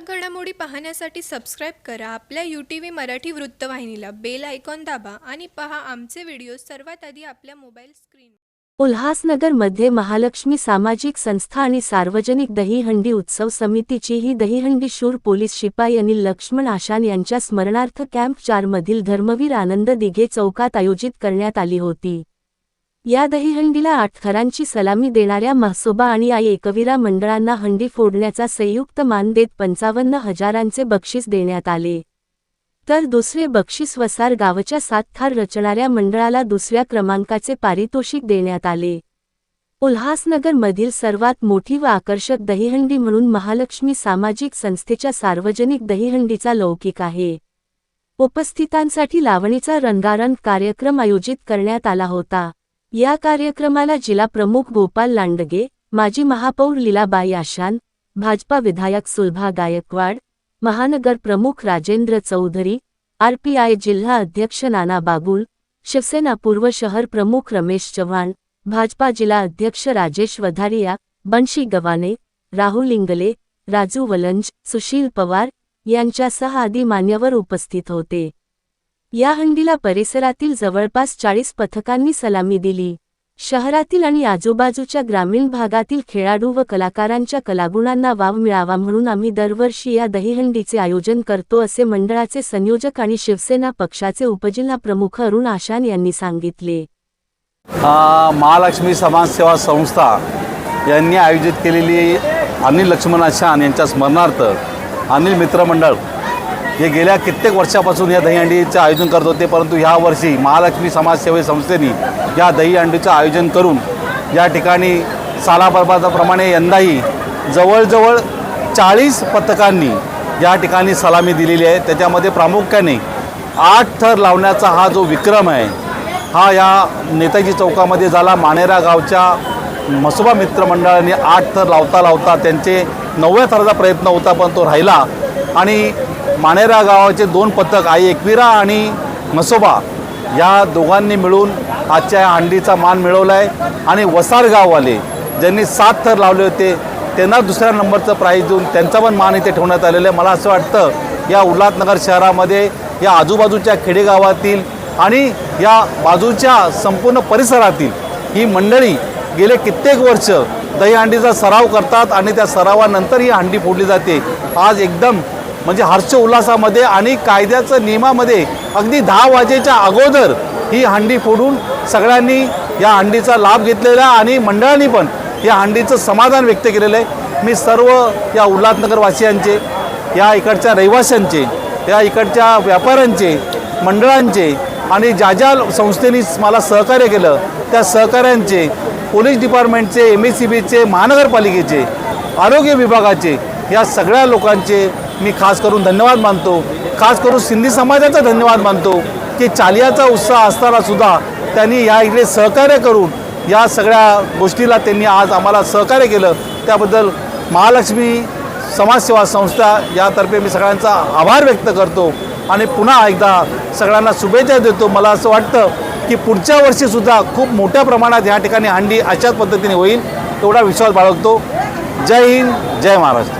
ठळक घडामोडी पाहण्यासाठी सबस्क्राईब करा. आपल्या यू टी व्ही मराठी वृत्तवाहिनीला बेल आयकॉन दाबा आणि पहा आमचे व्हिडिओ सर्वात आधी आपल्या मोबाईल स्क्रीन उल्हासनगरमध्ये महालक्ष्मी सामाजिक संस्था आणि सार्वजनिक दहीहंडी उत्सव समितीची ही दहीहंडी शूर पोलीस शिपाई अनिल लक्ष्मण आशान यांच्या स्मरणार्थ कॅम्प चारमधील धर्मवीर आनंद दिघे चौकात आयोजित करण्यात आली होती. या दहीहंडीला आठखरांची सलामी देणाऱ्या म्हासोबा आणि आई एकवीरा मंडळांना हंडी फोडण्याचा संयुक्त मान देत पंचावन्न हजारांचे बक्षीस देण्यात आले. तर दुसरे बक्षीस वसार गावच्या सातखार रचणाऱ्या मंडळाला दुसऱ्या क्रमांकाचे पारितोषिक देण्यात आले. उल्हासनगरमधील सर्वात मोठी व आकर्षक दहीहंडी म्हणून महालक्ष्मी सामाजिक संस्थेच्या सार्वजनिक दहीहंडीचा लौकिक आहे. उपस्थितांसाठी लावणीचा रंगारंग कार्यक्रम आयोजित करण्यात आला होता. या कार्यक्रमाला जिल्हा प्रमुख गोपाल लांडगे माजी महापौर लीलाबाई आशान भाजपा विधायक सुलभा गायकवाड महानगर प्रमुख राजेंद्र चौधरी आरपीआय जिल्हा अध्यक्ष नाना बागुल शिवसेना पूर्व शहर प्रमुख रमेश चव्हाण भाजपा जिल्हा अध्यक्ष राजेश वधारिया बंशी गवाने राहुल इंगले राजू वलंज सुशील पवार यांच्यासह आदी मान्यवर उपस्थित होते. या हंडीला परिसरातील जवळपास चाळीस पथकांनी सलामी दिली. शहरातील आणि आजूबाजूच्या ग्रामीण भागातील खेळाडू व कलाकारांच्या कलागुणांना वाव मिळावा म्हणून आम्ही दरवर्षी या दहीहंडीचे आयोजन करतो असे मंडळाचे संयोजक आणि शिवसेना पक्षाचे उपजिल्हा प्रमुख अरुण आशान यांनी सांगितले. महालक्ष्मी समाजसेवा संस्था यांनी आयोजित केलेली अनिल लक्ष्मण आशान यांच्या स्मरणार्थ अनिल मित्रमंडळ हे गेल्या कित्येक वर्षापासून या दहीहंडीचं आयोजन करत होते परंतु ह्या वर्षी महालक्ष्मी समाजसेवा संस्थेने या दहीहंडीचं आयोजन करून या ठिकाणी सालाप्रमाणे यंदाही जवळजवळ चाळीस पथकांनी या ठिकाणी सलामी दिलेली आहे. त्याच्यामध्ये प्रामुख्याने आठ थर लावण्याचा हा जो विक्रम आहे हा या नेताजी चौकामध्ये झाला. मानेरा गावच्या मसोबा मित्रमंडळाने आठ थर लावता लावता त्यांचे नवव्या थराचा प्रयत्न होता पण तो राहिला. आणि मानेरा गावाचे दोन पथक आई एकविरा आणि मसोबा या दोघांनी मिळून आजच्या या हंडीचा मान मिळवला आहे आणि वसार गाववाले ज्यांनी सात थर लावले होते त्यांना दुसऱ्या नंबरचं प्राईज देऊन त्यांचा पण मान इथे ठेवण्यात आलेलं आहे. मला असं वाटतं या उल्हासनगर शहरामध्ये या आजूबाजूच्या खेडेगावातील आणि या बाजूच्या संपूर्ण परिसरातील ही मंडळी गेले कित्येक वर्ष दहीहंडीचा सराव करतात आणि त्या सरावानंतर ही हंडी फोडली जाते. आज एकदम म्हणजे हर्ष उल्हासामध्ये आणि कायद्याचं नियमामध्ये अगदी दहा वाजेच्या अगोदर ही हंडी फोडून सगळ्यांनी या हंडीचा लाभ घेतलेला आहे आणि मंडळांनी पण या हंडीचं समाधान व्यक्त केलेलं आहे. मी सर्व या उल्हासनगरवासियांचे या इकडच्या रहिवाशांचे या इकडच्या व्यापाऱ्यांचे मंडळांचे आणि ज्या ज्या संस्थेनी मला सहकार्य केलं त्या सहकाऱ्यांचे पोलीस डिपार्टमेंटचे एम एस सी बीचे महानगरपालिकेचे आरोग्य विभागाचे या सगळ्या लोकांचे मी खास करून धन्यवाद मानतो. खास करून सिंधी समाजाचा धन्यवाद मानतो की चालियाचा उत्साह असताना सुद्धा त्यांनी या इकडे सहकार्य करून या सगळ्या गोष्टीला त्यांनी आज आम्हाला सहकार्य केलं. त्याबद्दल महालक्ष्मी समाजसेवा संस्था यातर्फे मी सगळ्यांचा आभार व्यक्त करतो आणि पुन्हा एकदा सगळ्यांना शुभेच्छा देतो. मला असं वाटतं की पुढच्या वर्षीसुद्धा खूप मोठ्या प्रमाणात ह्या ठिकाणी हंडी अशाच पद्धतीने होईल एवढा विश्वास बाळगतो. जय हिंद जय महाराष्ट्र.